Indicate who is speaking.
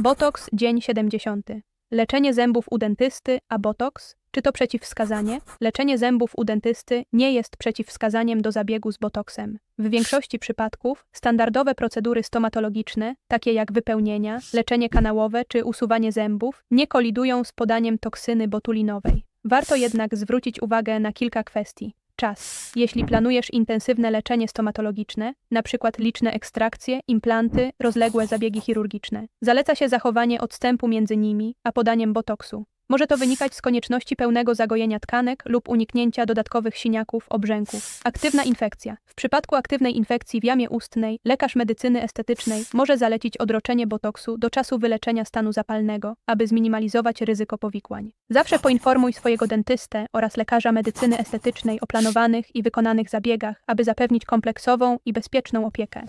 Speaker 1: Botoks, dzień 70. Leczenie zębów u dentysty, a botoks? Czy to przeciwwskazanie? Leczenie zębów u dentysty nie jest przeciwwskazaniem do zabiegu z botoksem. W większości przypadków standardowe procedury stomatologiczne, takie jak wypełnienia, leczenie kanałowe czy usuwanie zębów, nie kolidują z podaniem toksyny botulinowej. Warto jednak zwrócić uwagę na kilka kwestii. Czas. Jeśli planujesz intensywne leczenie stomatologiczne, np. liczne ekstrakcje, implanty, rozległe zabiegi chirurgiczne, zaleca się zachowanie odstępu między nimi a podaniem botoksu. Może to wynikać z konieczności pełnego zagojenia tkanek lub uniknięcia dodatkowych siniaków, obrzęków. Aktywna infekcja. W przypadku aktywnej infekcji w jamie ustnej lekarz medycyny estetycznej może zalecić odroczenie botoksu do czasu wyleczenia stanu zapalnego, aby zminimalizować ryzyko powikłań. Zawsze poinformuj swojego dentystę oraz lekarza medycyny estetycznej o planowanych i wykonanych zabiegach, aby zapewnić kompleksową i bezpieczną opiekę.